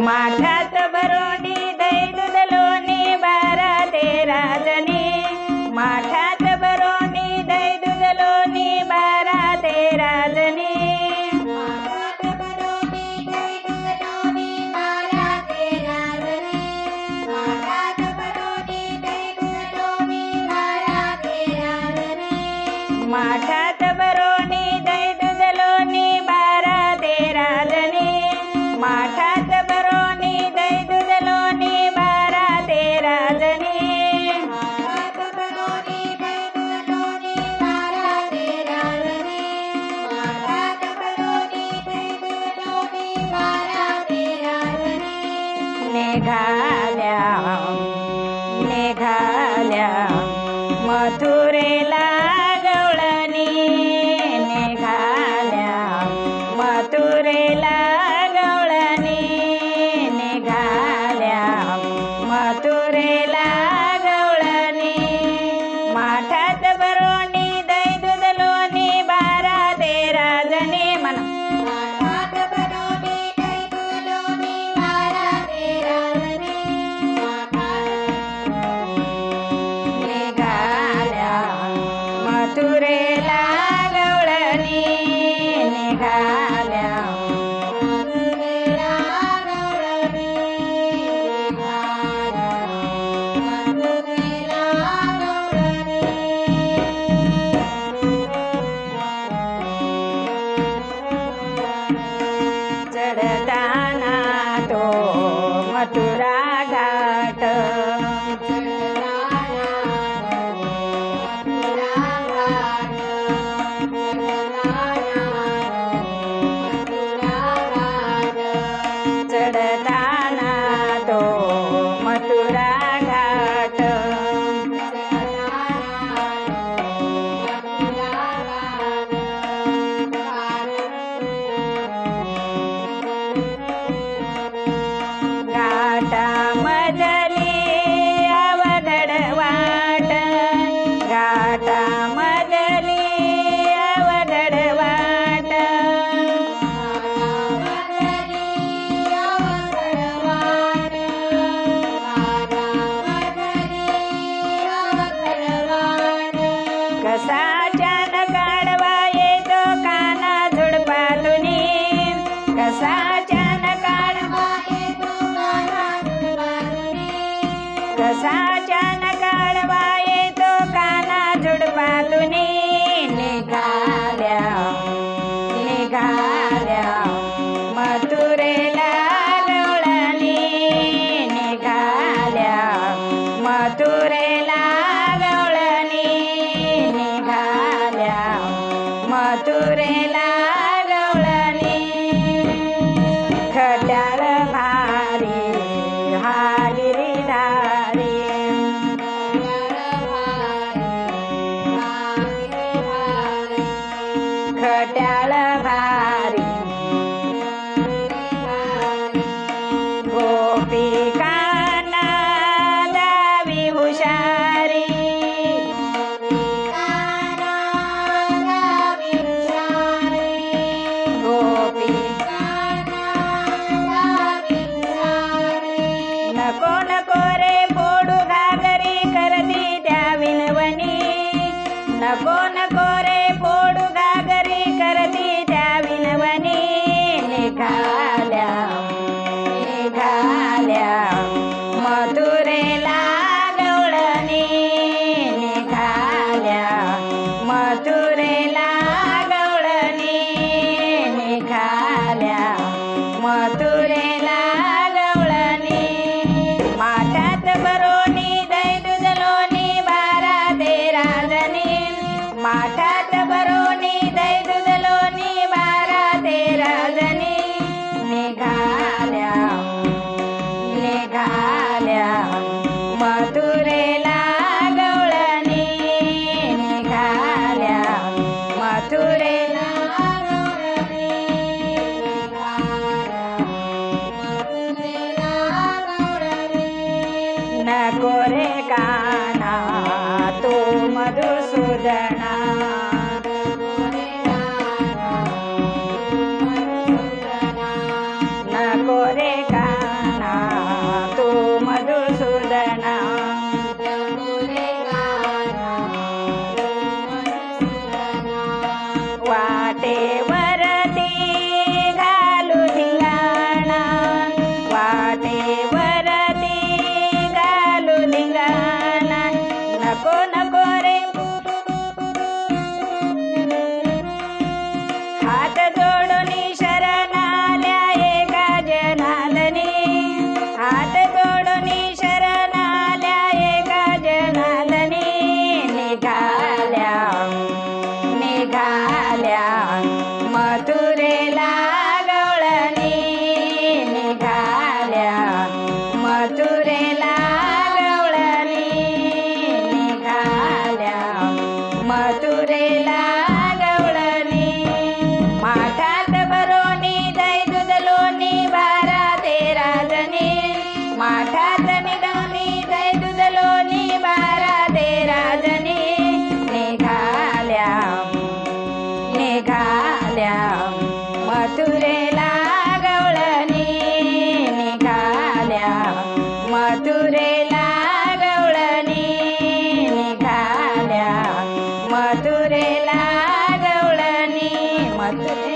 माठात भरोनी दैदुदलोनी बारा तेरा जणी. माठा निघाल्या निघाल्या मधु মথুরা Sajana. भारी गोपिका दावी हुशारी नको नको रे फोडू घागरी करती त्या विनवणी नको नको Guatemala.